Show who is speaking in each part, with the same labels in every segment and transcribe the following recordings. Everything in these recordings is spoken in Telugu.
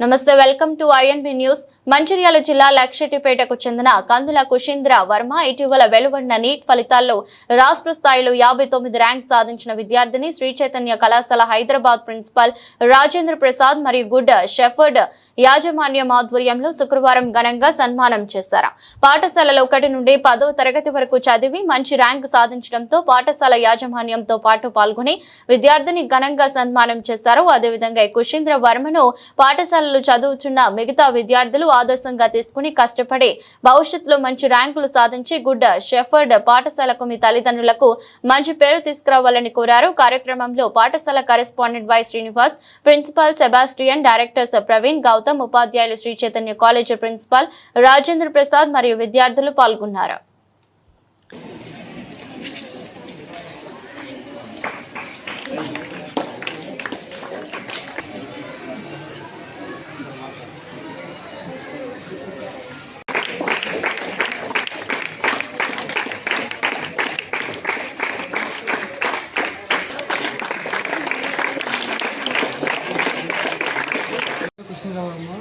Speaker 1: నమస్తే welcome to INB news. Mancherial జిల్లా లక్షటిపేటకు చెందిన కందుల కుషీంద్ర వర్మ ఇటీవల వెలువడిన నీట్ ఫలితాల్లో రాష్ట్ర స్థాయిలో యాభై తొమ్మిది ర్యాంక్ సాధించిన విద్యార్థిని శ్రీ చైతన్య కళాశాల హైదరాబాద్ ప్రిన్సిపల్ రాజేంద్ర ప్రసాద్ మరియు గుడ్ షెఫర్డ్ యాజమాన్యం ఆధ్వర్యంలో శుక్రవారం ఘనంగా సన్మానం చేశారు. పాఠశాలలో ఒకటి నుండి పదో తరగతి వరకు చదివి మంచి ర్యాంక్ సాధించడంతో పాఠశాల యాజమాన్యంతో పాటు పాల్గొని విద్యార్థిని ఘనంగా సన్మానం చేశారు. అదేవిధంగా కుషీంద్ర వర్మను వర్మను పాఠశాలలు చదువుతున్న మిగతా విద్యార్థులు ఆదర్శంగా తీసుకుని కష్టపడి భవిష్యత్తులో మంచి ర్యాంకులు సాధించి గుడ్ షెఫర్డ్ పాఠశాలకు మీ తల్లిదండ్రులకు మంచి పేరు తీసుకురావాలని కోరారు. కార్యక్రమంలో పాఠశాల correspondent Y Srinivas principal Sebastian directors Praveen Gautam ఉపాధ్యాయులు శ్రీ చైతన్య కాలేజీ ప్రిన్సిపాల్ రాజేంద్ర ప్రసాద్ మరియు విద్యార్థులు పాల్గొన్నారు.
Speaker 2: కృష్ణరావమ్మ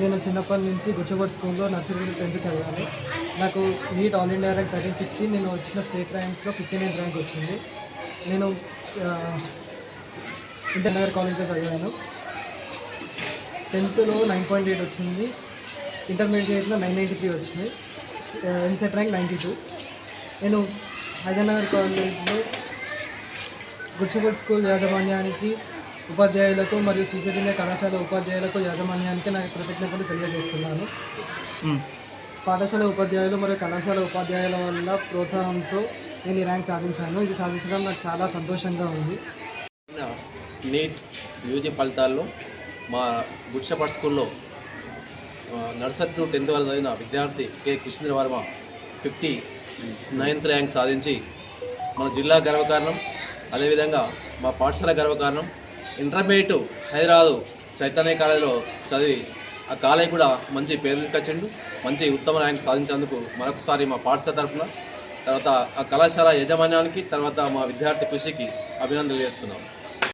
Speaker 2: నేను చిన్నప్పటి నుంచి గుచ్చగోడ్ స్కూల్లో నర్సరీ టెన్త్ చదివాను. నాకు NEET all India rank thirteen sixteen నేను వచ్చిన స్టేట్ ర్యాంక్స్లో ఫిఫ్టీన్ ఎయిట్ ర్యాంక్ వచ్చింది. నేను ఇంటర్నగర్ కాలేజ్లో చదివాను. టెన్త్లో నైన్ పాయింట్ ఎయిట్ వచ్చింది. ఇంటర్మీడియట్లో నైన్ నైంటీ త్రీ వచ్చింది. ఎన్సెట్ ర్యాంక్ నైంటీ టూ. నేను హైదరాబాద్ కాలేజ్లో గుడ్చిగూడ్ స్కూల్ యాజమాన్యానికి ఉపాధ్యాయులకు మరియు శ్రీశైలియ కళాశాల ఉపాధ్యాయులకు యాజమాన్యానికి నాకు కృతజ్ఞతలు తెలియజేస్తున్నాను. పాఠశాల ఉపాధ్యాయులు మరియు కళాశాల ఉపాధ్యాయుల వల్ల ప్రోత్సాహంతో నేను ఈ ర్యాంక్ సాధించాను. ఇది సాధించడం నాకు చాలా సంతోషంగా ఉంది.
Speaker 3: నీట్ యూజీ ఫలితాల్లో మా గుడ్షపాట్ స్కూల్లో నర్సరీ టు టెన్త్ వరకు చదివిన విద్యార్థి K. Krishna Varma fifty ninth rank సాధించి మన జిల్లా గర్వకారణం అదేవిధంగా మా పాఠశాల గర్వకారణం ఇంటర్మీడియట్ హైదరాబాదు చైతన్య కాలేజీలో చదివి ఆ కాలేజ్ కూడా మంచి పేరు తీసుకొచ్చిండు. మంచి ఉత్తమ ర్యాంక్ సాధించేందుకు మరొకసారి మా పాఠశాల తరఫున. తర్వాత ఆ కళాశాల యాజమాన్యానికి తర్వాత మా విద్యార్థి కృషికి అభినందనలు చేస్తున్నాం.